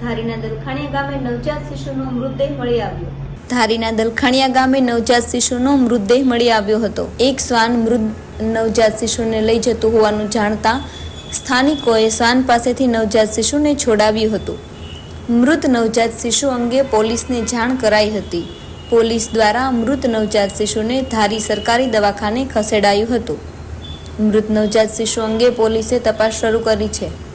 ધારીના દલખાણીયા ગામે નવજાત શિશુનો મૃતદેહ મળી આવ્યો. ધારીના દલખાણિયા ગામે નવજાત શિશુનો મૃતદેહ મળી આવ્યો હતો. એક શ્વાન મૃત નવજાત શિશુને લઈ જતું હોવાનું જાણતા સ્થાનિકોએ શ્વાન પાસેથી નવજાત શિશુને છોડાવ્યું હતું. મૃત નવજાત શિશુ અંગે પોલીસને જાણ કરાઈ હતી. પોલીસ દ્વારા મૃત નવજાત શિશુને ધારી સરકારી દવાખાને ખસેડાયું હતું. મૃત નવજાત શિશુ અંગે પોલીસે તપાસ શરૂ કરી છે.